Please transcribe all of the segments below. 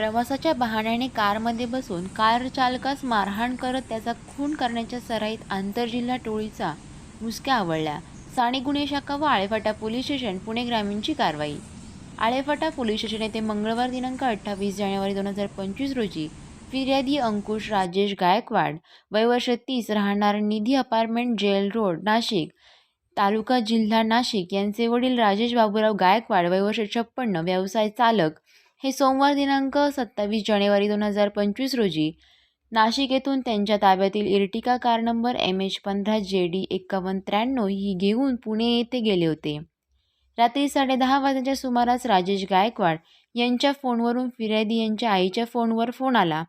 प्रवासाच्या बहाण्याने कारमध्ये बसून कार चालकास मारहाण करत त्याचा खून करण्याच्या सराईत आंतरजिल्हा टोळीचा मुसक्या आवळल्या स्थानिक गुन्हे शाखा व आळेफाटा पोलीस स्टेशन पुणे ग्रामीणची कारवाई. आळेफाटा पोलीस स्टेशन येथे मंगळवार दिनांक अठ्ठावीस जानेवारी दोन हजार पंचवीस रोजी फिर्यादी अंकुश राजेश गायकवाड वयवर्ष तीस राहणार Nidhi apartment jail road Nashik taluka जिल्हा नाशिक यांचे वडील राजेश बाबूराव गायकवाड वयवर्ष छप्पन्न व्यवसाय चालक हे सोमवार दिनांक सत्तावीस जानेवारी दोन हजार पंचवीस रोजी नाशिक येथून त्यांच्या ताब्यातील Ertiga car number M H पंधरा जे डी एक्कावन्न त्र्याण्णव ही घेऊन पुणे येथे गेले होते. रात्री साडेदहा वाजण्याच्या सुमारास राजेश गायकवाड यांच्या फोनवरून फिर्यादी यांच्या आईच्या फोनवर फोन आला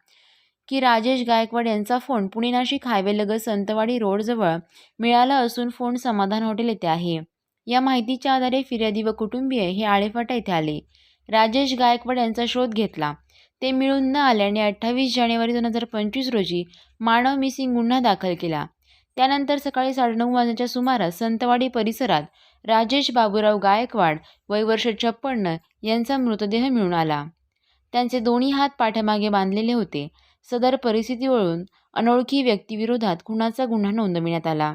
की राजेश गायकवाड यांचा फोन पुणे नाशिक हायवेलगत संतवाडी रोडजवळ मिळाला असून फोन समाधान हॉटेल येथे आहे. या माहितीच्या आधारे फिर्यादी व कुटुंबीय हे आळेफाटा येथे आले. राजेश गायकवाड यांचा शोध घेतला. ते मिळून न आल्याने अठ्ठावीस जानेवारी दोन हजार पंचवीस रोजी मानव मिसिंग गुन्हा दाखल केला. त्यानंतर सकाळी साडेनऊ वाजण्याच्या सुमारास संतवाडी परिसरात राजेश बाबूराव गायकवाड वय वर्ष छप्पन्न यांचा मृतदेह मिळून आला. त्यांचे दोन्ही हात पाठ्यामागे बांधलेले होते. सदर परिस्थिती वळून अनोळखी व्यक्तीविरोधात खुनाचा गुन्हा नोंदविण्यात आला?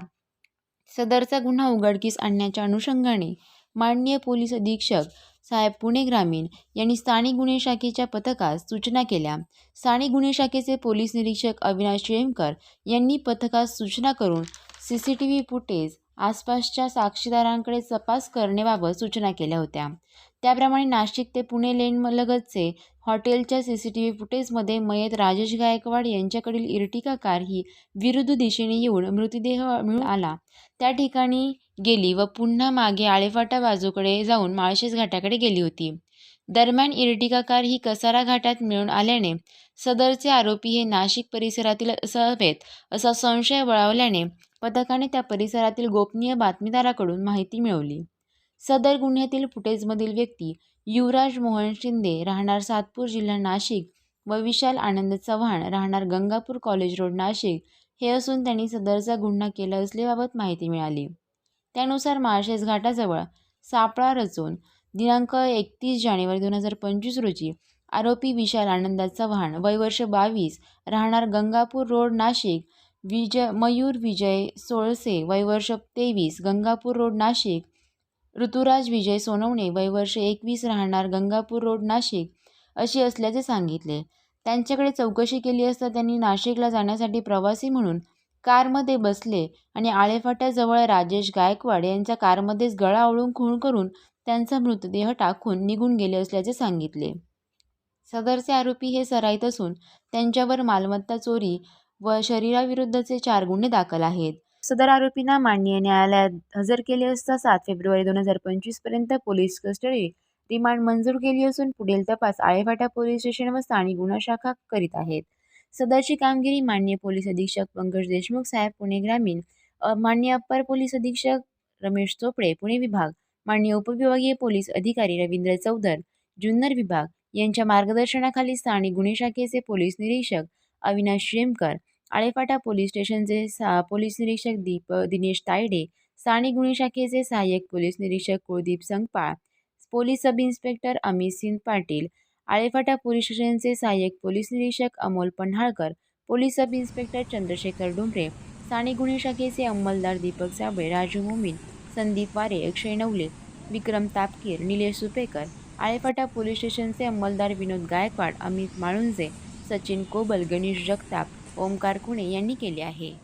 सदरचा गुन्हा उघडकीस आणण्याच्या अनुषंगाने माननीय पोलीस अधीक्षक साहेब पुणे ग्रामीण यांनी स्थानिक गुन्हे शाखेच्या पथकास सूचना केल्या. स्थानिक गुन्हे शाखेचे पोलीस निरीक्षक अविनाश रेमकर यांनी पथकास सूचना करून C C T V footage आसपासच्या साक्षीदारांकडे तपास करण्याबाबत सूचना केल्या होत्या. त्याप्रमाणे नाशिक ते पुणे लेनलगतचे हॉटेलच्या सी सी टी व्ही फुटेजमध्ये मयत राजेश गायकवाड यांच्याकडील इर्टिका कार ही विरुद्ध दिशेने येऊन मृतदेह मिळून आला. त्या ठिकाणी गेली व पुन्हा मागे आळेफाटा बाजूकडे जाऊन माळशेज घाटाकडे गेली होती. दरम्यान इर्टिका कार ही कसारा घाटात मिळून आल्याने सदरचे आरोपी हे नाशिक परिसरातील असावेत असा संशय बळावल्याने पथकाने त्या परिसरातील गोपनीय बातमीदाराकडून माहिती मिळवली. सदर गुन्ह्यातील फुटेजमधील व्यक्ती युवराज मोहन शिंदे राहणार सातपूर जिल्हा नाशिक व विशाल आनंद चव्हाण राहणार गंगापूर कॉलेज रोड नाशिक हे असून त्यांनी सदरचा गुन्हा केला असल्याबाबत माहिती मिळाली. त्यानुसार माळशेज घाटाजवळ सापळा रचून दिनांक एकतीस जानेवारी दोन हजार पंचवीस रोजी आरोपी विशाल आनंद चव्हाण वय वर्ष बावीस राहणार गंगापूर रोड नाशिक विजय मयूर विजय सोळसे वय वर्ष तेवीस गंगापूर रोड नाशिक ऋतुराज विजय सोनवणे वयवर्ष एकवीस राहणार गंगापूर रोड नाशिक अशी असल्याचे सांगितले. त्यांच्याकडे चौकशी केली असता त्यांनी नाशिकला जाण्यासाठी प्रवासी म्हणून कारमध्ये बसले आणि आळेफाट्याजवळ राजेश गायकवाड यांच्या कारमध्येच गळा आवळून खून करून त्यांचा मृतदेह टाकून निघून गेले असल्याचे सांगितले. सदरचे आरोपी हे सराईत असून त्यांच्यावर मालमत्ता चोरी व शरीराविरुद्धचे चार गुन्हे दाखल आहेत. सदर आरोपींना माननीय न्यायालयात हजर केले असता सात फेब्रुवारी दोन हजार पंचवीसपर्यंत पोलीस कस्टडी रिमांड मंजूर केली असून पुढील तपास आळेफाटा पोलीस स्टेशन व स्थानिक गुन्हा शाखा करीत आहेत. सदरची कामगिरी माननीय पोलीस अधीक्षक पंकज देशमुख साहेब पुणे ग्रामीण माननीय अप्पर पोलीस अधीक्षक रमेश चोपडे पुणे विभाग माननीय उपविभागीय पोलीस अधिकारी रवींद्र चौधर जुन्नर विभाग यांच्या मार्गदर्शनाखाली स्थानिक गुन्हे शाखेचे पोलीस निरीक्षक अविनाश शेमकर आळेफाटा पोलीस स्टेशनचे सा पोलीस निरीक्षक दीप दिनेश तायडे स्थानिक गुन्हे शाखेचे सहाय्यक पोलीस निरीक्षक Kuldeep Sangpal police sub inspector Amit Singh Patil Alephata police स्टेशनचे सहाय्यक पोलीस निरीक्षक Amol Panhalkar police sub inspector Chandrashekhar Dumre स्थानिक गुन्हे शाखेचे अंमलदार दीपक साबळे राजू मोमीन संदीप वारे अक्षय नवले विक्रम तापकीर निलेश सुपेकर आळेफाटा पोलीस स्टेशनचे अंमलदार विनोद गायकवाड अमित माळुंजे सचिन कोबल गणेश जगताप ओमकार खुणे यांनी केले आहे.